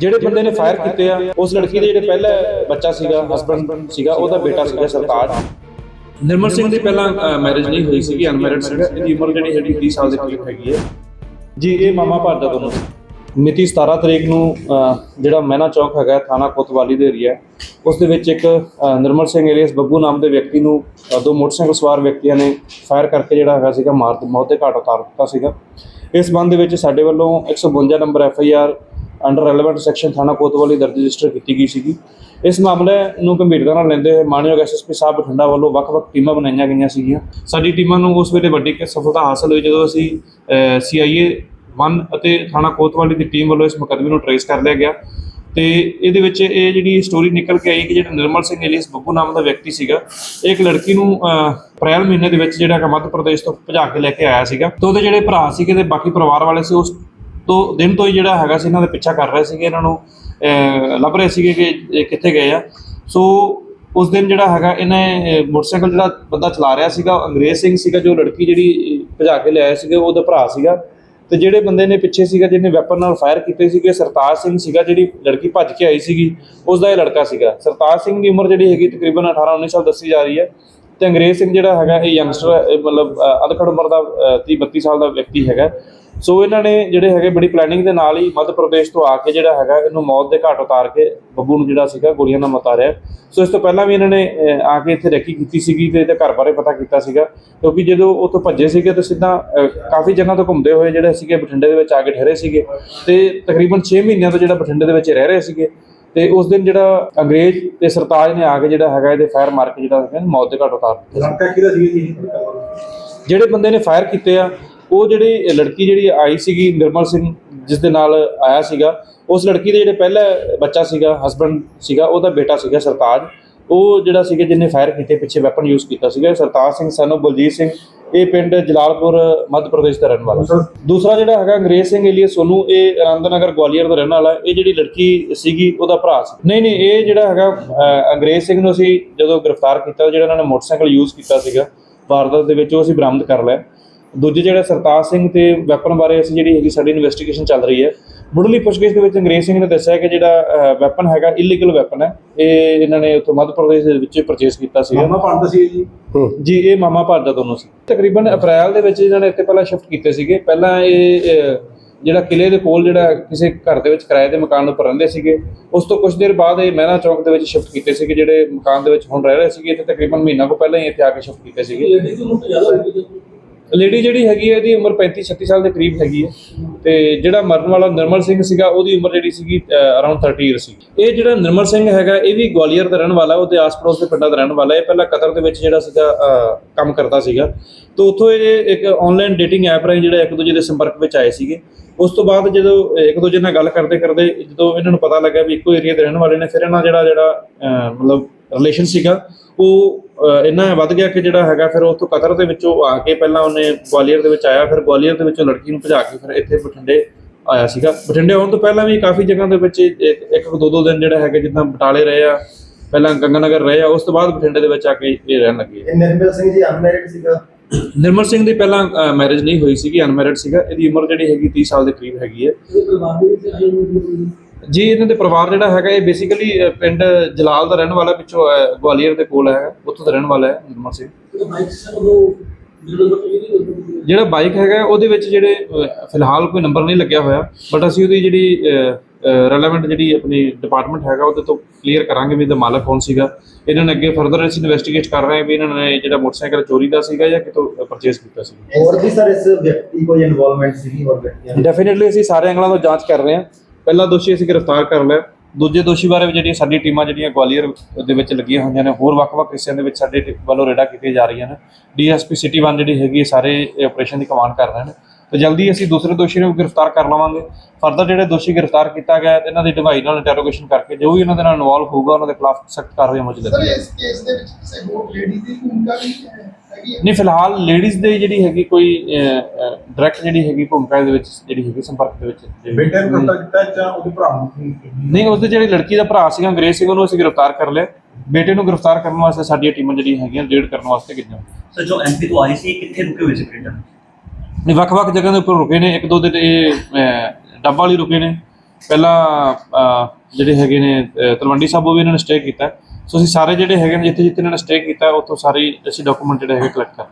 ਜਿਹੜੇ ਬੰਦੇ ਨੇ ਫਾਇਰ ਕੀਤੇ ਆ, ਉਸ ਲੜਕੀ ਦੇ ਜਿਹੜੇ ਪਹਿਲਾ ਬੱਚਾ ਸੀਗਾ ਹਸਬੰਡ ਸੀਗਾ, ਉਹਦਾ ਬੇਟਾ ਸੀਗਾ ਸਰਤਾਜ। ਨਿਰਮਲ ਸਿੰਘ ਦੀ ਪਹਿਲਾਂ ਮੈਰਿਜ ਨਹੀਂ ਹੋਈ ਸੀਗੀ ਅਨਮੈਰਿਡ ਸੀਗਾ ਇਹਦੀ ਉਮਰ ਜਿਹੜੀ ਹੈਗੀ 30 ਸਾਲ ਦੇ ਕਰੀਬ ਹੈਗੀ ਹੈ। ਜੀ, ਇਹ ਮਾਮਾ ਭਾਰਦਾ ਦੋਨੋਂ। ਮਿਤੀ 17 ਤਰੀਕ ਨੂੰ ਜਿਹੜਾ ਮਹਿਨਾ ਚੌਕ ਹੈਗਾ, ਥਾਣਾ ਕੋਤਵਾਲੀ ਦੇ ਏਰੀਆ ਉਸ ਦੇ ਵਿੱਚ ਇੱਕ ਨਿਰਮਲ ਸਿੰਘ ਏਲੀਅਸ ਬੱਬੂ ਨਾਮ ਦੇ ਵਿਅਕਤੀ ਨੂੰ ਦੋ ਮੋਟਰਸਾਈਕਲ ਸਵਾਰ ਵਿਅਕਤੀਆਂ ਨੇ ਫਾਇਰ ਕਰਕੇ ਜਿਹੜਾ ਹੈਗਾ ਸੀਗਾ, ਮਾਰ, ਮੌਤ ਦੇ ਘਾਟ ਉਤਾਰ ਦਿੱਤਾ ਸੀਗਾ। ਇਸ ਸੰਬੰਧ ਦੇ ਵਿੱਚ ਸਾਡੇ ਵੱਲੋਂ 152 number F I R under relevant section ਥਾਣਾ ਕੋਤਵਾਲੀ ਦਰਜ ਰਜਿਸਟਰ ਕੀਤੀ ਗਈ ਸੀਗੀ। ਇਸ ਮਾਮਲੇ ਨੂੰ ਗੰਭੀਰਤਾ ਨਾਲ ਲੈਂਦੇ ਹੋਏ ਮਾਨਯੋਗ ਐਸਐਸਪੀ ਸਾਹਿਬ ਬਠਿੰਡਾ ਵੱਲੋਂ ਵੱਖ-ਵੱਖ ਟੀਮਾਂ ਬਣਾਈਆਂ ਗਈਆਂ ਸੀਗੀਆਂ। ਸਾਡੀ ਟੀਮਾਂ ਨੂੰ ਉਸ ਵੇਲੇ ਵੱਡੀ ਸਫਲਤਾ ਹਾਸਲ ਹੋਈ ਜਦੋਂ ਅਸੀਂ ਸੀਆਈਏ 1 ਅਤੇ ਥਾਣਾ ਕੋਤਵਾਲੀ ਦੀ ਟੀਮ ਵੱਲੋਂ ਇਸ ਮੁਕੱਦਮੇ ਨੂੰ ਟਰੇਸ ਕਰ ਲਿਆ ਗਿਆ। ਤੇ ਇਹਦੇ ਵਿੱਚ ਇਹ ਜਿਹੜੀ ਸਟੋਰੀ ਨਿਕਲ ਕੇ ਆਈ ਕਿ ਜਿਹੜਾ ਨਿਰਮਲ ਸਿੰਘ ਏਲੀਅਸ ਬੱਬੂ ਨਾਮ ਦਾ ਵਿਅਕਤੀ ਸੀਗਾ, ਇਹ ਇੱਕ ਲੜਕੀ ਨੂੰ ਅਪ੍ਰੈਲ ਮਹੀਨੇ ਦੇ ਵਿੱਚ ਜਿਹੜਾ ਕਿ ਮੱਧ ਪ੍ਰਦੇਸ਼ ਤੋਂ ਭਜਾ ਕੇ ਲੈ ਕੇ ਆਇਆ ਸੀਗਾ। ਤੇ ਉਹਦੇ ਜਿਹੜੇ ਭਰਾ ਸੀਗੇ ਤੇ ਬਾਕੀ ਪਰਿਵਾਰ ਵਾਲੇ ਸੀ, ਉਸ ਤੋਂ ਦਿਨ ਤੋਂ ਹੀ ਜਿਹੜਾ ਹੈਗਾ ਸੀ ਇਹਨਾਂ ਦਾ ਪਿੱਛਾ ਕਰ ਰਹੇ ਸੀਗੇ ਇਹਨਾਂ ਨੂੰ ਲੱਭ ਰਹੇ ਸੀਗੇ ਕਿ ਇਹ ਕਿੱਥੇ ਗਏ ਆ। ਸੋ ਉਸ ਦਿਨ ਜਿਹੜਾ ਹੈਗਾ ਇਹਨੇ ਮੋਟਰਸਾਈਕਲ ਜਿਹੜਾ ਬੰਦਾ ਚਲਾ ਰਿਹਾ ਸੀਗਾ ਅੰਗਰੇਜ਼ ਸਿੰਘ ਸੀਗਾ ਜੋ ਲੜਕੀ ਜਿਹੜੀ ਭਜਾ ਕੇ ਲਿਆਇਆ ਸੀਗਾ ਉਹਦਾ ਭਰਾ ਸੀਗਾ। ਤੇ ਜਿਹੜੇ ਬੰਦੇ ਨੇ ਪਿੱਛੇ ਸੀਗਾ ਜਿਹਨੇ ਵੈਪਨ ਨਾਲ ਫਾਇਰ ਕੀਤੇ ਸੀਗੇ ਸਰਤਾਜ ਸਿੰਘ ਸੀਗਾ ਜਿਹੜੀ ਲੜਕੀ ਭੱਜ ਕੇ ਆਈ ਸੀਗੀ ਉਸ ਦਾ ਇਹ ਲੜਕਾ ਸੀਗਾ। ਸਰਤਾਜ ਸਿੰਘ ਦੀ ਉਮਰ ਜਿਹੜੀ ਹੈਗੀ ਤਕਰੀਬਨ 18 19 ਸਾਲ ਦੱਸੀ ਜਾ ਰਹੀ ਹੈ। ਤੇ ਅੰਗਰੇਜ਼ ਸਿੰਘ ਜਿਹੜਾ ਹੈਗਾ ਇਹ ਯੰਗਸਟਰ ਮਤਲਬ ਅਹ, ਅਧਖੜ ਉਮਰ ਦਾ 30 32 ਸਾਲ ਦਾ ਵਿਅਕਤੀ ਹੈਗਾ। ਸੋ ਇਹਨਾਂ ਨੇ ਜਿਹੜੇ ਹੈਗੇ ਬੜੀ ਪਲੈਨਿੰਗ ਦੇ ਨਾਲ ਹੀ ਮੱਧ ਪ੍ਰਦੇਸ਼ ਤੋਂ ਆ ਕੇ ਜਿਹੜਾ ਹੈਗਾ ਇਹਨੂੰ ਮੌਤ ਦੇ ਘਾਟ ਉਤਾਰ ਕੇ ਬੱਬੂ ਨੂੰ ਜਿਹੜਾ ਸੀਗਾ ਗੋਲੀਆਂ ਨਾਲ ਮਤਾਰਿਆ ਸੋ ਇਸ ਤੋਂ ਪਹਿਲਾਂ ਵੀ ਇਹਨਾਂ ਨੇ ਆ ਕੇ ਇੱਥੇ ਰੈਕੀ ਕੀਤੀ ਸੀਗੀ ਤੇ ਇਹਦੇ ਘਰ ਬਾਰੇ ਪਤਾ ਕੀਤਾ ਸੀਗਾ। ਕਿਉਂਕਿ ਜਦੋਂ ਉੱਥੋਂ ਭੱਜੇ ਸੀਗੇ ਤਾਂ ਸਿੱਧਾ ਕਾਫੀ ਜਗ੍ਹਾ ਤੋਂ ਘੁੰਮਦੇ ਹੋਏ ਜਿਹੜੇ ਸੀਗੇ ਬਠਿੰਡੇ ਦੇ ਵਿੱਚ ਆ ਕੇ ਠਹਿਰੇ ਸੀਗੇ ਤੇ ਤਕਰੀਬਨ 6 ਮਹੀਨਿਆਂ ਤੋਂ ਜਿਹੜਾ ਬਠਿੰਡੇ ਦੇ ਵਿੱਚ ਰਹਿ ਰਹੇ ਸੀਗੇ ਤੇ ਉਸ ਦਿਨ ਜਿਹੜਾ ਅੰਗਰੇਜ਼ ਤੇ ਸਰਤਾਜ ਨੇ ਆ ਕੇ ਜਿਹੜਾ ਹੈਗਾ ਇਹਦੇ ਫਾਇਰ ਮਾਰ ਕੇ ਜਿਹੜਾ ਹੈਗਾ ਮੌਤ ਦੇ ਘਾਟ ਉਤਾਰ ਦਿੱਤਾ। ਕਿਹਦਾ ਸੀ ਜਿਹੜੇ ਬੰਦੇ ਨੇ ਫਾਇਰ ਕੀਤੇ ਆ ਉਹ ਜਿਹੜੀ ਲੜਕੀ ਜਿਹੜੀ ਆਈ ਸੀਗੀ ਨਿਰਮਲ ਸਿੰਘ, ਜਿਸ ਦੇ ਨਾਲ ਆਇਆ ਸੀਗਾ, ਉਸ ਲੜਕੀ ਦੇ ਜਿਹੜੇ ਪਹਿਲਾ ਬੱਚਾ ਸੀਗਾ ਹਸਬੰਡ ਸੀਗਾ, ਉਹਦਾ ਬੇਟਾ ਸੀਗਾ ਸਰਤਾਜ। ਉਹ ਜਿਹੜਾ ਸੀਗਾ, ਜਿਹਨੇ ਫਾਇਰ ਕੀਤੇ, ਪਿੱਛੇ ਵੈਪਨ ਯੂਜ਼ ਕੀਤਾ ਸੀਗਾ, ਸਰਤਾਜ ਸਿੰਘ ਸਾਨੂੰ ਬਲਜੀਤ ਸਿੰਘ, ਇਹ ਪਿੰਡ ਜਲਾਲਪੁਰ, ਮੱਧ ਪ੍ਰਦੇਸ਼ ਦਾ ਰਹਿਣ ਵਾਲਾ ਦੂਸਰਾ ਜਿਹੜਾ ਹੈਗਾ ਅੰਗਰੇਜ਼ ਸਿੰਘ ਏਲੀਅਸ ਸੋਨੂ, ਇਹ ਆਨੰਦਨਗਰ ਗਵਾਲੀਅਰ ਦਾ ਰਹਿਣ ਵਾਲਾ, ਇਹ ਜਿਹੜੀ ਲੜਕੀ ਸੀਗੀ, ਉਹਦਾ ਭਰਾ ਸੀ। ਨਹੀਂ ਨਹੀਂ, ਇਹ ਜਿਹੜਾ ਹੈਗਾ ਅੰਗਰੇਜ਼ ਸਿੰਘ ਨੂੰ ਅਸੀਂ ਜਦੋਂ ਗ੍ਰਿਫਤਾਰ ਕੀਤਾ, ਜਿਹੜਾ ਇਹਨਾਂ ਨੇ ਮੋਟਰਸਾਈਕਲ ਯੂਜ਼ ਕੀਤਾ ਸੀਗਾ, ਵਾਰਦਾਤ ਦੇ ਵਿੱਚ ਉਹ ਅਸੀਂ ਬਰਾਮਦ ਕਰ ਲਿਆ। ਦੂਜੇ ਜਿਹੜਾ ਸਰਤਾਜ ਸਿੰਘ ਤੇ ਵੈਪਨ ਬਾਰੇ ਅਸੀਂ ਜਿਹੜੀ ਹੈਗੀ ਸਾਡੀ ਇਨਵੈਸਟੀਗੇਸ਼ਨ ਚੱਲ ਰਹੀ ਹੈ ਮੁੱਢਲੀ ਪੁੱਛਗਿੱਛ ਦੇ ਵਿੱਚ ਅੰਗਰੇਜ਼ ਸਿੰਘ ਨੇ ਦੱਸਿਆ ਕਿ ਜਿਹੜਾ ਵੈਪਨ ਹੈਗਾ ਇਲੀਗਲ ਵੈਪਨ ਹੈ ਇਹ ਇਹਨਾਂ ਨੇ ਉੱਥੋਂ ਮੱਧ ਪ੍ਰਦੇਸ਼ ਦੇ ਵਿੱਚ ਪਰਚੇਸ ਕੀਤਾ ਸੀਗਾ। ਮਾਮਾ ਪੜਦਾ ਸੀ ਜੀ? ਜੀ ਇਹ ਮਾਮਾ ਭਾਰਤ ਦਾ ਦੋਨੋਂ ਸੀ। ਤਕਰੀਬਨ ਅਪ੍ਰੈਲ ਦੇ ਵਿੱਚ ਇਹਨਾਂ ਨੇ ਇੱਥੇ ਪਹਿਲਾਂ ਸ਼ਿਫਟ ਕੀਤੇ ਸੀਗੇ। ਪਹਿਲਾਂ ਇਹ ਜਿਹੜਾ ਕਿਲੇ ਦੇ ਕੋਲ ਜਿਹੜਾ ਕਿਸੇ ਘਰ ਦੇ ਵਿੱਚ ਕਿਰਾਏ ਦੇ ਮਕਾਨ ਉੱਪਰ ਰਹਿੰਦੇ ਸੀਗੇ। ਉਸ ਤੋਂ ਕੁਝ ਦੇਰ ਬਾਅਦ ਇਹ ਮਹਿਣਾ ਚੌਕ ਦੇ ਵਿੱਚ ਸ਼ਿਫਟ ਕੀਤੇ ਸੀਗੇ ਜਿਹੜੇ ਮਕਾਨ ਦੇ ਵਿੱਚ ਹੁਣ ਰਹਿ ਰਹੇ ਸੀਗੇ। ਤੇ ਤਕਰੀਬਨ ਮਹੀਨਾ ਕੋ ਪਹਿਲਾਂ ਹੀ ਇੱਥੇ ਆ ਕੇ ਸ਼ਿਫਟ ਕੀਤੇ ਸੀਗੇ। ਜ਼ਿਆਦਾ ਹੋਈ ਲੇਡੀ ਜਿਹੜੀ ਹੈਗੀ ਹੈ, ਇਹਦੀ ਉਮਰ 35 36 ਸਾਲ ਦੇ ਕਰੀਬ ਹੈਗੀ ਹੈ। ਤੇ ਜਿਹੜਾ ਮਰਨ ਵਾਲਾ ਨਿਰਮਲ ਸਿੰਘ ਸੀਗਾ, ਉਹਦੀ ਉਮਰ ਜਿਹੜੀ ਸੀਗੀ ਅਰਾਊਂਡ 30 ਇਅਰ ਸੀ ਇਹ ਜਿਹੜਾ ਨਿਰਮਲ ਸਿੰਘ ਹੈਗਾ, ਇਹ ਵੀ ਗਵਾਲੀਅਰ ਦਾ ਰਹਿਣ ਵਾਲਾ ਉਹਦੇ ਆਸ-ਪੜੋਸ ਦੇ ਪਿੰਡਾਂ ਦਾ ਰਹਿਣ ਵਾਲਾ ਇਹ ਪਹਿਲਾਂ ਕਤਰ ਦੇ ਵਿੱਚ ਜਿਹੜਾ ਸੀਗਾ ਕੰਮ ਕਰਦਾ ਸੀਗਾ। ਤੇ ਉੱਥੋਂ ਇਹ ਇੱਕ ਆਨਲਾਈਨ ਡੇਟਿੰਗ ਐਪ ਰਾਹੀਂ ਜਿਹੜਾ ਇੱਕ ਦੂਜੇ ਦੇ ਸੰਪਰਕ ਵਿੱਚ ਆਏ ਸੀਗੇ। ਉਸ ਤੋਂ ਬਾਅਦ ਜਦੋਂ ਇੱਕ ਦੂਜੇ ਨਾਲ ਗੱਲ ਕਰਦੇ ਕਰਦੇ ਜਦੋਂ ਇਹਨਾਂ ਨੂੰ ਪਤਾ ਲੱਗਾ ਵੀ ਇੱਕੋ ਏਰੀਆ ਦੇ ਰਹਿਣ ਵਾਲੇ ਨੇ, ਫਿਰ ਇਹਨਾਂ ਜਿਹੜਾ ਜਿਹੜਾ ਮਤਲਬ ਰਿਲੇਸ਼ਨ ਸੀਗਾ ਉਹ ਇੰਨਾ ਵੱਧ ਗਿਆ ਕਿ ਜਿਹੜਾ ਹੈਗਾ ਫਿਰ ਉੱਥੋਂ ਕਤਰ ਦੇ ਵਿੱਚੋਂ ਆ ਕੇ ਪਹਿਲਾਂ ਉਹਨੇ ਗਵਾਲੀਅਰ ਦੇ ਵਿੱਚ ਆਇਆ ਫਿਰ ਗਵਾਲੀਅਰ ਦੇ ਵਿੱਚੋਂ ਲੜਕੀ ਨੂੰ ਭਜਾ ਕੇ ਫਿਰ ਇੱਥੇ ਬਠਿੰਡੇ ਆਇਆ ਸੀਗਾ। ਬਠਿੰਡੇ ਆਉਣ ਤੋਂ ਪਹਿਲਾਂ ਵੀ ਕਾਫੀ ਜਗ੍ਹਾ ਦੇ ਵਿੱਚ ਇੱਕ ਦੋ ਦੋ ਦਿਨ ਜਿਹੜਾ ਹੈਗਾ ਜਿੱਦਾਂ ਬਟਾਲੇ ਰਹੇ ਆ ਪਹਿਲਾਂ ਗੰਗਾਨਗਰ ਰਹੇ ਆ ਉਸ ਤੋਂ ਬਾਅਦ ਬਠਿੰਡੇ ਦੇ ਵਿੱਚ ਆ ਕੇ ਇਹ ਰਹਿਣ ਲੱਗੇ ਇਹ ਨਿਰਮਲ ਸਿੰਘ ਜੀ ਅਨਮੈਰਿਡ ਸੀਗਾ? ਨਿਰਮਲ ਸਿੰਘ ਦੀ ਪਹਿਲਾਂ ਮੈਰਿਜ ਨਹੀਂ ਹੋਈ ਸੀਗੀ ਅਨਮੈਰਿਡ ਸੀਗਾ ਇਹਦੀ ਉਮਰ ਜਿਹੜੀ ਹੈਗੀ 30 ਸਾਲ ਦੇ ਕਰੀਬ ਹੈਗੀ ਹੈ। ਜੀ ਇਹਨਾਂ ਦੇ ਪਰਿਵਾਰ ਜਿਹੜਾ ਹੈਗਾ ਇਹ ਬੇਸਿਕਲੀ ਪਿੰਡ ਜਲਾਲ ਦਾ ਰਹਿਣ ਵਾਲਾ ਪਿੱਛੋਂ ਗਵਾਲੀਅਰ ਦੇ ਕੋਲ ਹੈ ਉੱਥੋਂ ਦਾ ਰਹਿਣ ਵਾਲਾ ਹੈ ਨਿਰਮਲ ਸਿੰਘ। ਜਿਹੜਾ ਬਾਈਕ ਹੈਗਾ ਉਹਦੇ ਵਿੱਚ ਜਿਹੜੇ ਫਿਲਹਾਲ ਕੋਈ ਨੰਬਰ ਨਹੀਂ ਲੱਗਿਆ ਹੋਇਆ ਬਟ ਅਸੀਂ ਉਹਦੀ ਜਿਹੜੀ ਰੈਲੇਵੈਂਟ ਜਿਹੜੀ ਆਪਣੀ ਡਿਪਾਰਟਮੈਂਟ ਹੈਗਾ ਉਹਦੇ ਤੋਂ ਕਲੀਅਰ ਕਰਾਂਗੇ ਵੀ ਇਹਦਾ ਮਾਲਕ ਕੌਣ ਸੀਗਾ। ਇਹਨਾਂ ਨੇ ਅੱਗੇ ਫਰਦਰ ਅਸੀਂ ਇਨਵੈਸਟੀਗੇਟ ਕਰ ਰਹੇ ਹਾਂ ਵੀ ਇਹਨਾਂ ਨੇ ਜਿਹੜਾ ਮੋਟਰਸਾਈਕਲ ਚੋਰੀ ਦਾ ਸੀਗਾ ਜਾਂ ਕਿਤੋਂ ਪਰਚੇਸ ਕੀਤਾ ਸੀ ਹੋਰ ਵੀ ਸਰ ਇਸ ਵਿਅਕਤੀ ਕੋਈ ਇਨਵੋਲਵਮੈਂਟ ਸੀਗੀ ਹੋਰ ਵਿਅਕਤੀਆਂ? ਡੈਫੀਨਿਟਲੀ ਅਸੀਂ ਸਾਰੇ ਅੰਗਲਾਂ ਤੋਂ ਜਾਂਚ ਕਰ ਰਹੇ ਹਾਂ। ਪਹਿਲਾ ਦੋਸ਼ੀ ਅਸੀਂ ਗ੍ਰਿਫਤਾਰ ਕਰ ਲਿਆ। ਦੂਜੇ ਦੋਸ਼ੀ ਬਾਰੇ ਵੀ ਜਿਹੜੀਆਂ ਸਾਡੀ ਟੀਮਾਂ, ਜਿਹੜੀਆਂ ਗਵਾਲੀਅਰ ਦੇ ਵਿੱਚ ਲੱਗੀਆਂ ਹੋਈਆਂ ਨੇ, ਹੋਰ ਵੱਖ-ਵੱਖ ਹਿੱਸਿਆਂ ਦੇ ਵਿੱਚ ਸਾਡੇ ਵੱਲੋਂ ਰੇਡਾ ਕੀਤੀਆਂ ਜਾ ਰਹੀਆਂ ਨੇ। ਡੀਐਸਪੀ ਸਿਟੀ 1 ਜਿਹੜੀ ਹੈਗੀ ਸਾਰੇ ਆਪਰੇਸ਼ਨ ਦੀ ਕਮਾਂਡ ਕਰ ਰਹੇ ਨੇ। ਤੇ ਜਲਦੀ ਅਸੀਂ ਦੂਸਰੇ ਦੋਸ਼ੀ ਨੂੰ ਗ੍ਰਿਫਤਾਰ ਕਰ ਲਵਾਂਗੇ। ਫਰਦਰ ਜਿਹੜੇ ਦੋਸ਼ੀ ਗ੍ਰਿਫਤਾਰ ਕੀਤਾ ਗਿਆ ਤੇ ਇਹਨਾਂ ਦੀ ਢਵਾਈ ਨਾਲ ਇੰਟਰੋਗੇਸ਼ਨ ਕਰਕੇ ਜੋ ਵੀ ਇਹਨਾਂ ਦੇ ਨਾਲ ਇਨਵੋਲਵ ਹੋਊਗਾ ਉਹਨਾਂ ਦੇ ਖਿਲਾਫ ਸਖਤ ਕਾਰਵਾਈ ਸਰ ਲੱਗੀ ਇਸ ਕੇਸ ਦੇ ਵਿੱਚ ਕਿਸੇ ਹੋਰ ਲੇਡੀ ਦੀ ਭੂਮਿਕਾ ਵੀ ਹੈ- ਹੈਗੀ ਹੈ? ਨਹੀਂ ਫਿਲਹਾਲ ਲੇਡੀਜ਼ ਦੇ ਜਿਹੜੀ ਹੈਗੀ ਕੋਈ ਡਾਇਰੈਕਟ ਜਿਹੜੀ ਹੈਗੀ ਭੂਮਿਕਾ ਦੇ ਵਿੱਚ ਜਿਹੜੀ ਹੈਗੀ ਸੰਪਰਕ ਦੇ ਵਿੱਚ ਬੇਟੇ ਨੂੰ ਕੰਟੈਕਟ ਕੀਤਾ ਜਾਂ ਉਹਦੇ ਭਰਾ ਨੂੰ ਨਹੀਂ ਉਸਦੇ ਜਿਹੜੀ ਲੜਕੀ ਦਾ ਭਰਾ ਸੀਗਾ ਅੰਗਰੇਜ਼ ਸਿੰਘ ਉਹਨੂੰ ਅਸੀਂ ਗ੍ਰਿਫਤਾਰ ਕਰ ਲਿਆ। ਬੇਟੇ ਨੂੰ ਗ੍ਰਿਫਤਾਰ ਕਰਨ ਵਾਸਤੇ ਸਾਡੀਆਂ ਟੀਮਾਂ ਜਿਹੜੀਆਂ ਹੈਗੀਆਂ ਰੇਡ ਕਰਨ ਵਾਸਤੇ ਗਈਆਂ। ਸਰ ਜੋ ਐਮਪੀ ਤੋਂ ਆਈ ਸੀ ਕਿੱਥੇ ਰੁਕੇ ਹੋਏ ਸੀ ਬ੍ਰਿਟਨ ਨੇ ਵੱਖ-ਵੱਖ ਜਗ੍ਹਾ ਦੇ ਉੱਪਰ ਰੁਕੇ ਨੇ। ਇੱਕ ਦੋ ਦਿਨ ਇਹ ਡੱਬਾ ਵਾਲੀ ਰੁਕੇ ਨੇ। ਪਹਿਲਾਂ ਜਿਹੜੇ ਹੈਗੇ ਨੇ ਤਲਵੰਡੀ ਸਾਬੋ ਵੀ ਇਹਨਾਂ ਨੇ ਸਟੇ ਕੀਤਾ। ਸੋ ਅਸੀਂ ਸਾਰੇ ਜਿਹੜੇ ਹੈਗੇ ਨੇ ਜਿੱਥੇ ਜਿੱਥੇ ਇਹਨਾਂ ਨੇ ਸਟੇ ਕੀਤਾ, ਉੱਥੋਂ ਸਾਰੇ ਅਸੀਂ ਡਾਕੂਮੈਂਟ ਜਿਹੜੇ ਹੈਗੇ ਕਲੈਕਟ ਕਰ